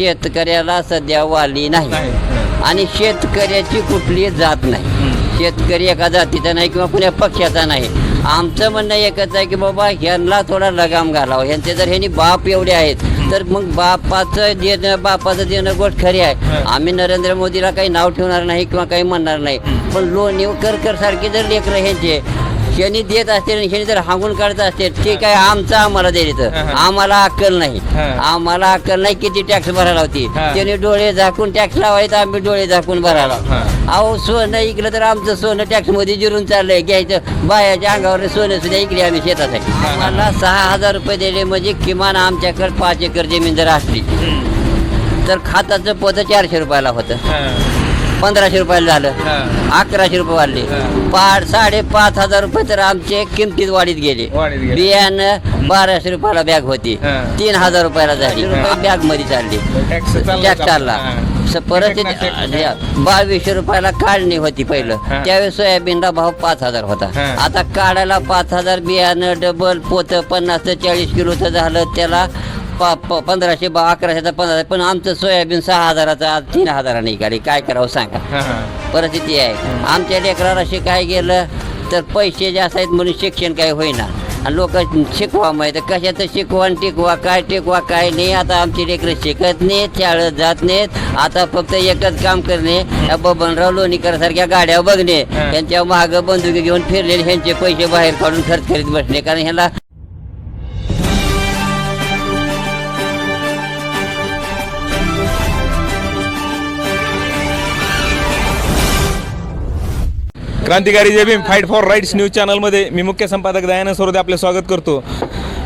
शेतकऱ्याला सध्या वाली नाही. आणि शेतकऱ्याची कुठली जात नाही. शेतकरी एका जातीचा नाही किंवा कुण्या पक्षाचा नाही. आमचं म्हणणं एकच आहे की बाबा ह्यांना थोडा लगाम घालावं. ह्यांचे जर ह्यांनी बाप एवढे आहेत तर मग बापाचं देणं बापाचं देणं गोष्ट खरी आहे. आम्ही नरेंद्र मोदीला काही नाव ठेवणार नाही किंवा काही म्हणणार नाही. पण लोणीवकर सारखे जर लेकरं ह्यांचे शनी देत असतील आणि शनी जर हांगून काढत असतील ते काय आमचं आम्हाला हं. आम्हाला अक्कल नाही. आम्हाला अक्कल नाही किती टॅक्स भरायला होती. त्याने डोळे झाकून टॅक्स लावायचं आम्ही डोळे झाकून भरायला. अहो सोनं इकलं तर आमचं सोनं टॅक्समध्ये जिरून चाललंय घ्यायचं बायाच्या अंगावर सोनं सुद्धा इकडे आम्ही शेतात आहे आम्हाला सहा हजार रुपये दिले म्हणजे किमान आमच्याकडे पाच एकर जमीन जर असली तर खाताचं पोतं चारशे रुपयाला होतं. पंधराशे रुपयाला झालं. अकराशे रुपये वाढले. पाच साडेपाच हजार रुपये तर आमचे किमतीत वाढीत गेले. बियाणं बाराशे रुपयाला बॅग होती. तीन हजार रुपयाला झाली. बॅगमध्ये चालली. टॅक्स चालला परत बावीसशे रुपयाला काढणी होती पहिलं. त्यावेळेस सोयाबीनला भाव पाच हजार होता. आता काढायला पाच हजार बियाणं डबल पोत पन्नास ते चाळीस किलोचं झालं. त्याला पा प- पंधराशे बा अकराशेचा पंधरा पण आमचं सोयाबीन सहा हजाराचं आज तीन हजाराने निघाली. काय करावं सांगा. परिस्थिती आहे. आमच्या लेकराला शिकाय गेलं तर पैसे जास्त आहेत म्हणून शिक्षण काही होईना. आणि लोक शिकवा माहिती कशाचं शिकवा आणि टिकवा काय टिकवा काय नाही. आता आमची लेकरं शिकत नाहीत शाळेत जात नाहीत. आता फक्त एकच काम करणे. या बबनराव लोणीकर सारख्या गाड्या बघणे. हं. यांच्या महाग बंदुकी घेऊन फिरलेले ह्यांचे पैसे बाहेर काढून खर्च करीत बसणे. कारण ह्याला Krantikari Jai Bhim fight for rights news चॅनलमध्ये मी मुख्य संपादक दयानंद सरोदे आपले स्वागत करतो.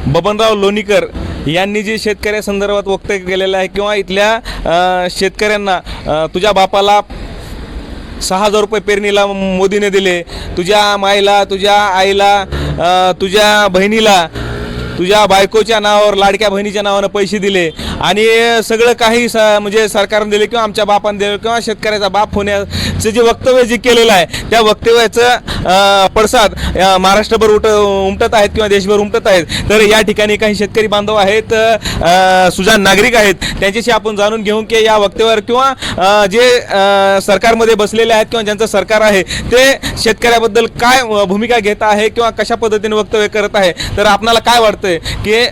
बबनराव लोणीकर यांनी जे शेतकऱ्यासंदर्भात वक्तव्य केलेलं आहे किंवा इथल्या शेतकऱ्यांना तुझ्या बापाला सहा हजार रुपये पेरणीला मोदीने दिले तुझ्या माईला तुझ्या आईला तुझ्या बहिणीला तुझ्या बायकोच्या नावावर लाडक्या बहिणीच्या नावानं पैसे दिले आणि सगळं काही स म्हणजे सरकारने दिलं किंवा आमच्या बापाने दिले किंवा शेतकऱ्याचा बाप होण्याचं जे वक्तव्य जे केलेलं आहे त्या वक्तव्याचं पडसाद महाराष्ट्रभर उठ उमटत आहेत किंवा देशभर उमटत आहेत. तर या ठिकाणी काही शेतकरी बांधव आहेत सुजान नागरिक आहेत त्यांच्याशी आपण जाणून घेऊ की या वक्तव्यावर किंवा जे सरकारमध्ये बसलेले आहेत किंवा ज्यांचं सरकार आहे ते शेतकऱ्याबद्दल काय भूमिका घेत आहे किंवा कशा पद्धतीने वक्तव्य करत आहे? तर आपणाला काय वाटतंय की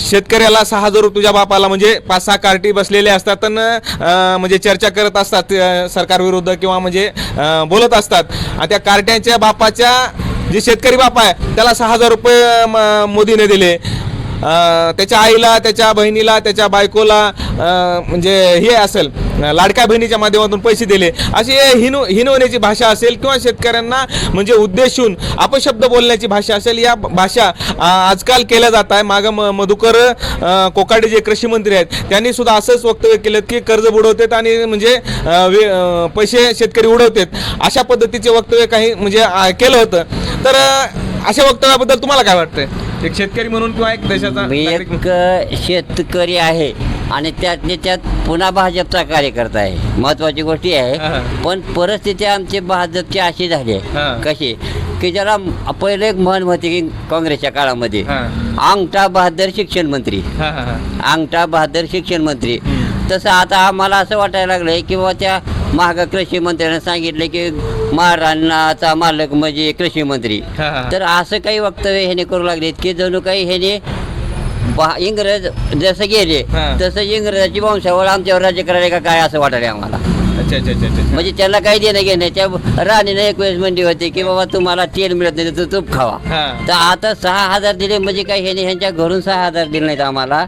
शेतकऱ्याला सहा हजार रुपये तुझ्या बापाला म्हणजे पाच सहा कार्टी बसलेले असतात आणि म्हणजे चर्चा करत असतात सरकार सरकारविरुद्ध किंवा म्हणजे बोलत असतात. आणि त्या कार्ट्यांच्या बापाच्या जे शेतकरी बाप आहे त्याला सहा हजार रुपये म- मोदीने दिले. त्याच्या आईला त्याच्या बहिणीला त्याच्या बायकोला म्हणजे हे असेल लाडक्या बहिणीच्या माध्यमातून पैसे दिले. अशी हिनो हिनवण्याची भाषा असेल किंवा शेतकऱ्यांना म्हणजे उद्देशून अपशब्द बोलण्याची भाषा असेल या भाषा आजकाल केल्या जात आहे. मागं म मधुकर कोकाडे जे कृषी मंत्री आहेत त्यांनी सुद्धा असंच वक्तव्य केलं की कर्ज बुडवतात आणि म्हणजे वे- पैसे शेतकरी उडवतात. अशा पद्धतीचे वक्तव्य काही म्हणजे केलं होतं. तर अशा वक्तव्याबद्दल तुम्हाला काय वाटतंय? एक शेतकरी म्हणून किंवा एक देशाचा मी नागरिक एक शेतकरी आहे आणि त्यातले त्यात पुन्हा भाजपचा कार्यकर्ता आहे महत्वाची गोष्टी हा. आहे पण परिस्थिती आमची भाजपची अशी झाली हा. आहे कशी की ज्याला पहिले एक म्हण होती की काँग्रेसच्या काळामध्ये हा. अंगठा बहादर शिक्षण मंत्री हा, हा, हा. अंगठा बहादर शिक्षण मंत्री तसं आता आम्हाला असं वाटायला लागलंय की बाबा त्या महाग कृषी मंत्र्याने सांगितले की महाराणाचा मालक म्हणजे कृषी मंत्री हा, हा. तर असं काही वक्तव्य ह्याने करू लागलेत की जणू काही ह्याने बा- इंग्रज जसं गेले हा. तसं इंग्रजाची वंशावळ आमच्यावर राज्य करायला का काय असं वाटायला आम्हाला अच्छा अच्छा अच्छा अच्छा. म्हणजे त्याला काही देणं घेणं त्या राणीने एक वेळेस म्हणली होती की बाबा तुम्हाला तेल मिळत नाही तर तूप खावा. हा. तर आता सहा हजार दिले म्हणजे काही ह्याने ह्यांच्या घरून सहा हजार दिले नाहीत आम्हाला.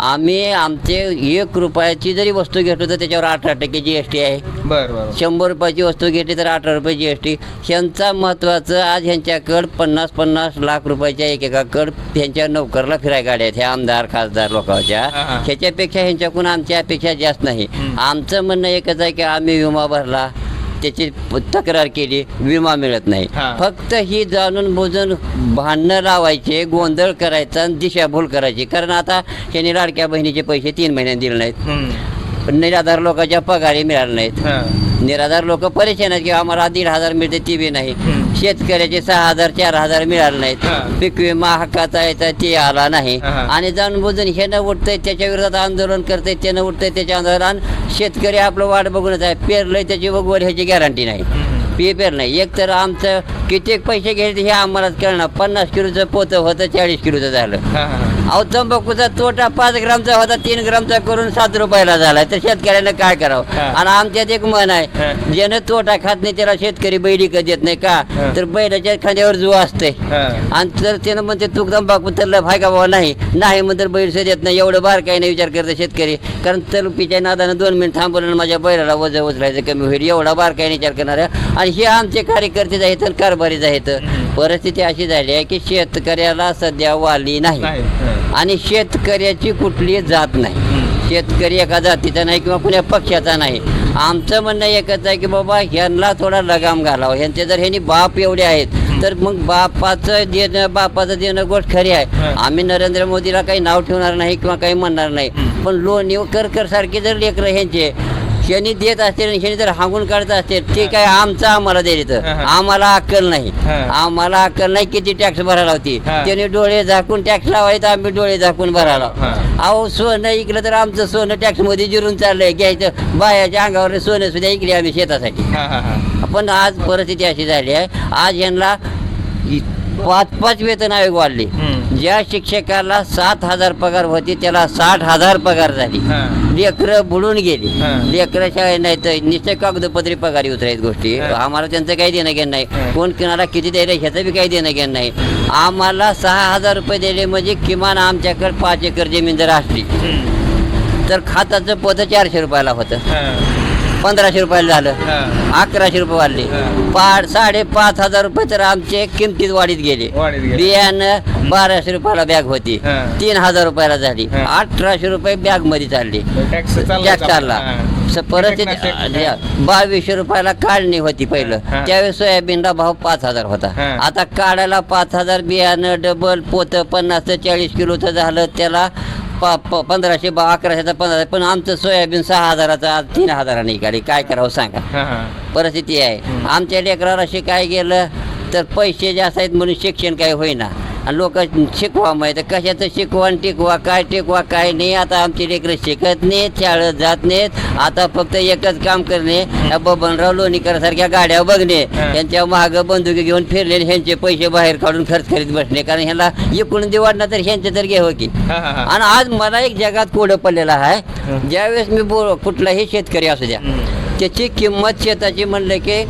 आम्ही आमचे एक रुपयाची जरी वस्तू घेतलो तर त्याच्यावर अठरा टक्के जी एस टी आहे. बर बर. शंभर रुपयाची वस्तू घेतली तर अठरा रुपये जी एस टी ह्यांचा महत्त्वाचं आज ह्यांच्याकडं पन्नास पन्नास लाख रुपयाच्या एकेकाकडं ह्यांच्या नोकरला फिराय गाड्या आहेत ह्या आमदार खासदार लोकांच्या. हा, हा. ह्याच्यापेक्षा ह्यांच्याकडून आमची अपेक्षा जास्त नाही. आमचं म्हणणं एकच आहे की आम्ही विमा भरला त्याची तक्रार केली विमा मिळत नाही हा. फक्त ही जाणून बुजून भांडणं लावायचे गोंधळ करायचा आणि दिशाभूल करायची कारण आता ह्यांनी लाडक्या बहिणीचे पैसे तीन महिन्यांनी दिले नाहीत हम्म. निराधार लोकांच्या पगारी मिळाले नाहीत हा. निराधार लोक परेशान आहेत की आम्हाला दीड हजार मिळते ती बी नाही. शेतकऱ्याचे सहा हजार चार हजार मिळाले नाहीत. पीक विमा हक्काचा याचा ते आला नाही. आणि जाणून बुजून हे न उठतंय त्याच्या विरोधात आंदोलन करतंय ते न उठतंय त्याच्या आंदोलन शेतकरी आपलं वाट बघूनच आहे पेरलंय त्याची वगवर ह्याची गॅरंटी नाही. पी पेर नाही. एक तर आमचं कित्येक पैसे घ्यायचे हे आम्हालाच कळणार. पन्नास किलोचं पोतं होतं चाळीस किलोचं झालं. अहो तंबाखूचा तोटा पाच ग्रामचा होता तीन ग्रामचा करून सात रुपयाला झाला. तर शेतकऱ्यानं काय करावं. आणि आमच्यात एक मन. आहे ज्यानं तोटा खात नाही त्याला शेतकरी बैली का देत नाही. का? तर बैलाच्या खांद्यावर जो असते आणि तर त्यानं म्हणते तू तंबाखू तर फाय का बाबा नाही. नाही म्हणतर बैल देत नाही. एवढं बार काही नाही विचार करतो शेतकरी. कारण तलुपीच्या नादानं दोन मिनिट थांबवलं माझ्या बैलाला वजन उचलायचं कमी होईल. एवढा बार काही विचार करणार. आणि हे आमचे कार्यकर्तेच आहेत आणि कारभारीच आहेत. परिस्थिती अशी झाली आहे की शेतकऱ्याला सध्या वाली नाही. आणि शेतकऱ्याची कुठली जात नाही. शेतकरी एका जातीचा नाही किंवा कुण्या पक्षाचा नाही. आमचं म्हणणं एकच आहे की बाबा ह्यांना थोडा लगाम घालावं. ह्यांचे जर ह्यांनी बाप एवढे आहेत तर मग बापाचं देणं बापाचं देणं गोष्ट खरी आहे. आम्ही नरेंद्र मोदीला काही नाव ठेवणार नाही किंवा काही म्हणणार नाही. पण लोणी करकर सारखे जर लेकरं ह्यांचे शनी देत असतील आणि शनी जर हांगून काढत असतील ते काय आमचं आम्हाला हं. आम्हाला अक्कल नाही. आम्हाला अक्कल नाही किती टॅक्स भरायला होती. त्याने डोळे झाकून टॅक्स लावायचे आम्ही डोळे झाकून भरायला. अहो सोनं इकलं तर आमचं सोनं टॅक्समध्ये जिरून चाललंय घ्यायचं बायाच्या अंगावर सोनं सुद्धा इकले आम्ही शेतासाठी पण आज परिस्थिती अशी झाली आहे आज यांना पाच पाच वेतन आयोग वाढले. ज्या शिक्षकाला सात हजार पगार होती त्याला साठ हजार पगार झाली. लेकरं बुडून गेली. लेकरं शाळेत नाही तर निश्चय कागदपत्री पगारी उतरायत गोष्टी. आम्हाला त्यांचं काही देणं घेणं नाही. कोण किनाला किती द्यायला ह्याचं बी काही देणं घेणं नाही. आम्हाला सहा हजार रुपये दिले म्हणजे किमान आमच्याकडे पाच एकर जमीन जर असली तर खाताचं पोतं चारशे रुपयाला होतं. पंधराशे रुपयाला झालं. अकराशे रुपये वाढले. पाच साडेपाच हजार रुपये तर आमचे किमतीत वाढीत गेले. बियाणं बाराशे रुपयाला बॅग होती. तीन हजार रुपयाला झाली. अठराशे रुपये बॅगमध्ये चालली. चालला. परत बावीसशे रुपयाला काढणी होती पहिलं. त्यावेळेस सोयाबीनला भाव पाच हजार होता. आता काढायला पाच हजार बियाणं डबल पोत पन्नास ते चाळीस किलोचं झालं. त्याला पा प- पंधराशे बा अकराशेचा पंधरा पण आमचं सोयाबीन सहा हजाराचं आज तीन हजाराने काढी काय करावं सांगा. परिस्थिती आहे. आमच्या लेकराला शिकाय गेलं तर पैसे जास्त आहेत म्हणून शिक्षण काही होईना. आणि लोक शिकवा माहिती कशाचं शिकवा आणि टिकवा काय टिकवा काय नाही आता आमची लेकरं शिकत नाहीत शाळेत जात नाहीत आता फक्त एकच काम करणे या बबनराव लोणीकर सारख्या गाड्या बघणे हं. यांच्या महाग बंदुकी घेऊन फिरले ह्यांचे पैसे बाहेर काढून खर्च करीत बसणे कारण ह्याला इकडून दिवाडणार तर ह्यांचे तर घे हो की आणि आज मला एक जगात कोडं पडलेलं आहे. ज्यावेळेस मी बोल कुठलाही शेतकरी असू द्या त्याची किंमत शेताची म्हणलं की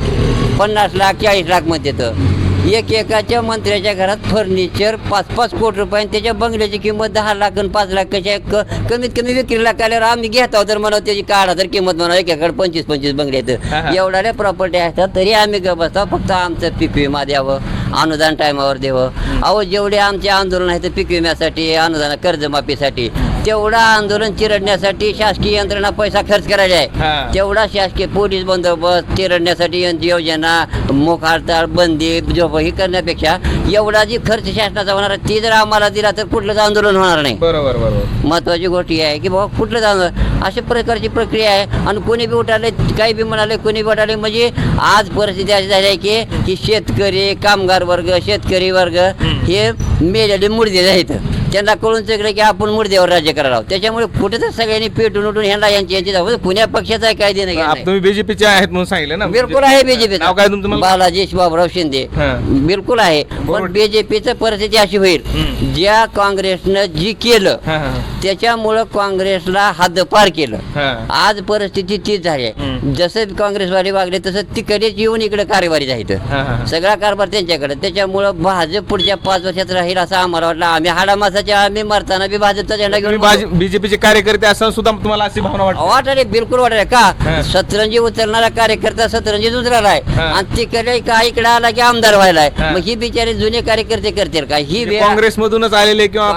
पन्नास लाख चाळीस लाखमध्ये येतं एक एकाच्या मंत्र्याच्या घरात फर्निचर पाच पाच कोटी रुपये आणि त्याच्या बंगल्याची किंमत दहा लाख आणि पाच लाख कशा क- कमीत कमी विक्रीला आल्यावर आम्ही घेत आहोत तर म्हणा त्याची काढा तर किंमत म्हणा एकाकडे पंचवीस पंचवीस बंगले. आहेत. एवढ्या प्रॉपर्टी असतात तरी आम्ही ग बसतो फक्त आमचं पीक विमा द्यावं अनुदान टायमावर द्यावं. अहो जेवढे आमचे आंदोलन आहेत पीक विम्यासाठी अनुदान कर्जमाफीसाठी. तेवढा आंदोलन चिरडण्यासाठी शासकीय यंत्रणा पैसा खर्च करायला हा. आहे तेवढा शासकीय पोलीस बंदोबस्त चिरडण्यासाठी योजना मोख हडताळ बंदी झोप ही करण्यापेक्षा एवढा जी खर्च शासनाचा होणार आहे, ती जर आम्हाला दिला तर कुठलंच आंदोलन होणार नाही. बरोबर बरोबर. महत्वाची गोष्ट आहे की बाबा कुठलं जाणं अशा प्रकारची प्रक्रिया आहे. आणि कोणी बी उठाले काही बी म्हणाले कोणी बी उठाले म्हणजे आज परिस्थिती अशी झाली आहे की की शेतकरी कामगार वर्ग शेतकरी वर्ग हे मेलेले मुडदे आहेत. त्यांना कळून सगळं की आपण मुडद्यावर राज्य करायला आहोत. त्याच्यामुळे कुठे तर सगळ्यांनी पेटून उठून ह्यांना यांची यांची जाऊ पुण्या पक्षाचा आहे काय देणं घेणं. तुम्ही बीजेपीचे आहेत म्हणून सांगितलं ना बिलकुल आहे बीजेपी नाव काय तुमचं मला बालाजी बाबुराव शिंदे हां. बिलकुल आहे. पण बीजेपीचं परिस्थिती अशी होईल. ज्या काँग्रेसनं जी केलं त्याच्यामुळं काँग्रेसला हद्दपार केलं. आज परिस्थिती तीच झाली आहे. जसं काँग्रेसवाले वागले तसं तिकडेच येऊन इकडे कारभारी जायचं. सगळा कारभार त्यांच्याकडे त्याच्यामुळं भाजप पुढच्या पाच वर्षात राहील असं आम्हाला वाटलं आम्ही हाडामासाच्या आम्ही मरताना बी भाजपचा झेंडा घेऊन बीजेपीचे कार्यकर्ते असताना सुद्धा तुम्हाला अशी भावना वाटते वाटायला बिलकुल हा. का सतरंजी उचलणारा कार्यकर्ता सतरंजी उचलालाय हा. आणि तिकडे का इकडे आला की आमदार व्हायलाय. मग ही बिचारे जुने कार्यकर्ते करतील का ही वेळ काँग्रेसमधूनच आलेले किंवा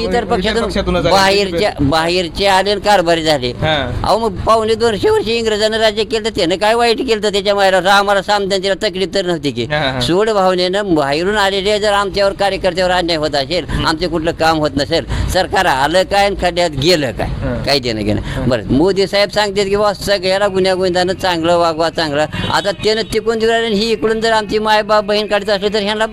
इतर- पक्षातून. बाहेरच्या बाहेरचे आले कारभारी झाले हां. अहो मग पावणे दोनशे वर्षी इंग्रजांना राज्य केलं तर त्यानं काय वाईट केलं त्याच्या मायला आम्हाला सामन्यांची तकलीफ तर नव्हती की. सोड भावनेनं बाहेरून आलेले जर आमच्यावर कार्यकर्त्यावर अन्याय होत असेल आमचे कुठलं काम होत नसेल सरकार आलं काय आणि खड्ड्यात गेलं काय. काही देणं घेणं. बरं मोदी साहेब सांगतात की बा सगळ्याला गुन्ह्या गोविंदानं चांगलं वागवा चांगलं. आता त्यानं तिकून देऊ राहिलं आणि ही इकडून जर आमची माय बाप बहीण काढत असली तर ह्यांना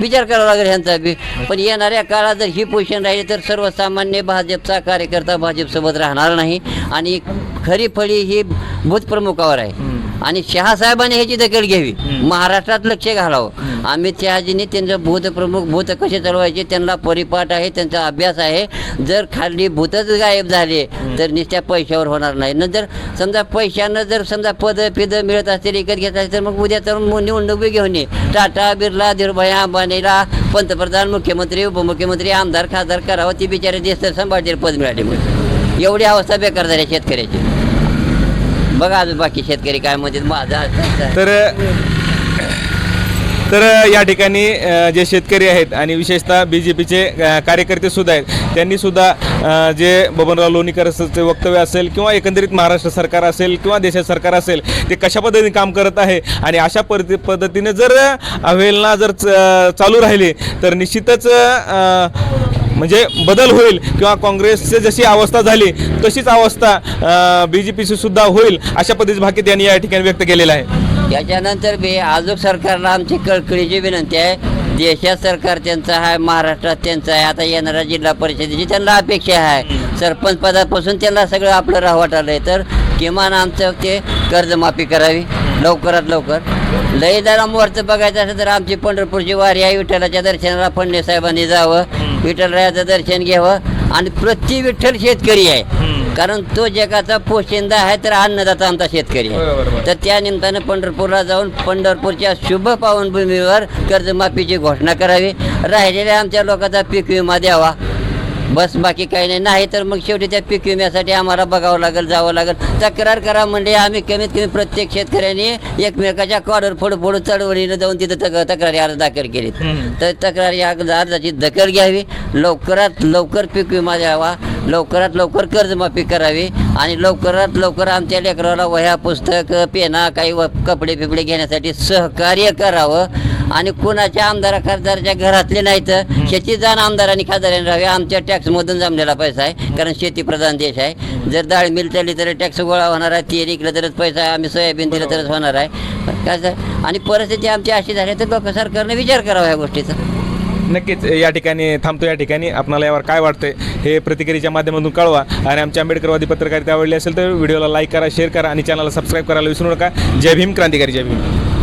विचार करावा लागेल ह्यांचा बी. पण येणाऱ्या काळात जर ही पोझिशन राहिली तर सर्वसामान्य भाजपचा कार्यकर्ता भाजपसोबत राहणार नाही. आणि खरी फळी ही भूतप्रमुखावर आहे. आणि शहासाहेबांनी ह्याची दखल घ्यावी. महाराष्ट्रात लक्ष घालावं. अमित शहाजींनी त्यांचं भूतप्रमुख भूत कसे चालवायचे त्यांना परिपाठ आहे त्यांचा अभ्यास आहे. जर खाली भूतच गायब झाले तर नुसत्या पैशावर होणार नाही. नंतर समजा पैशानं जर समजा पद पिद मिळत असतील विकत घेत असतील तर मग उद्या तर निवडणूक घेऊन ये. टाटा बिर्ला धीरुभाई अंबानीला पंतप्रधान मुख्यमंत्री उपमुख्यमंत्री आमदार खासदार करावं ती बिचारे देश तर सांभाळतील पद मिळाले एवढी अवस्था बेकार झाली शेतकऱ्याची. बघा अजून बाकी शेतकरी काय म्हणजे माझा तर तर या ठिकाणी जे शेतकरी आहेत आणि विशेषतः बी जे पीचे कार्यकर्ते सुद्धा आहेत त्यांनी सुद्धा जे बबनराव लोणीकरचं वक्तव्य असेल किंवा एकंदरीत महाराष्ट्र सरकार असेल किंवा देशात सरकार असेल ते कशा पद्धतीने काम करत आहे आणि अशा पद्धती पद्धतीने जर अवहेलना जर च- चालू राहिली तर निश्चितच म्हणजे बदल होईल किंवा काँग्रेसची जशी अवस्था झाली तशीच अवस्था बी जे पीची सुद्धा होईल अशा पद्धतीचे भाकीत यांनी या ठिकाणी व्यक्त केलेलं आहे. याच्यानंतर बी आजूक सरकारला आमची कळकळीची विनंती आहे. देशात सरकार त्यांचं आहे महाराष्ट्रात त्यांचं आहे आता येणाऱ्या जिल्हा परिषदेची त्यांना अपेक्षा आहे. सरपंच पदापासून त्यांना सगळं आपलं राहवाट आहे तर किमान आमचं ते कर्जमाफी करावी. लवकरात लवकर. लई जरा मुहूर्त बघायचं असेल तर आमची पंढरपूरची वारी आहे. विठ्ठलाच्या दर्शनाला फडणवीस साहेबांनी जावं. विठ्ठलरायाचं दर्शन घ्यावं. आणि प्रति विठ्ठल शेतकरी आहे. कारण तो जगाचा पोशिंदा आहे तर अन्नदाता आमचा शेतकरी आहे. तर त्या निमित्तानं पंढरपूरला जाऊन पंढरपूरच्या शुभ पावनभूमीवर कर्जमाफीची घोषणा करावी. राहिलेल्या आमच्या लोकांचा पीक विमा द्यावा. बस बाकी काही नाही. नाही तर मग शेवटी त्या पीक विम्यासाठी आम्हाला बघावं लागेल जावं लागेल. तक्रार करा म्हणजे आम्ही कमीत कमी प्रत्येक शेतकऱ्यांनी एकमेकाच्या कॉर्डर फोडू फोडू चळवळीनं जाऊन तिथं तक तक्रारी अर्ज दाखल केली तर तक्रारी अर्ज- अर्जाची दखल घ्यावी. लवकरात लवकर पीक विमा द्यावा. लवकरात लवकर कर्जमाफी करावी. आणि लवकरात लवकर आमच्या लेकराला वह्या पुस्तक पेना काही कपडे बिपडे घेण्यासाठी सहकार्य करावं. आणि कुणाच्या आमदारा खासदाराच्या घरातले नाही तर शेती जाण आमदारांनी खासदारांनी राहावे. आमच्या टॅक्समधून जमलेला पैसा आहे कारण शेतीप्रधान देश आहे. जर डाळ मिल चालली तर टॅक्स गोळा होणार आहे तेल विकलं तरच पैसा आहे आम्ही सोयाबीन दिलं तरच होणार आहे. काय सर आणि परिस्थिती आमची अशी झाली तर लोक सरकारने विचार करावा ह्या गोष्टीचा. नक्कीच या ठिकाणी थांबतो या ठिकाणी. आपणाला यावर काय वाटतंय हे प्रतिक्रियेच्या माध्यमातून कळवा. आणि आमच्या आंबेडकरवादी पत्रकारिता आवडली असेल तर व्हिडिओला लाईक करा शेअर करा आणि चॅनलला सबस्क्राईब करायला विसरू नका. जय भीम क्रांतिकारी जय भीम.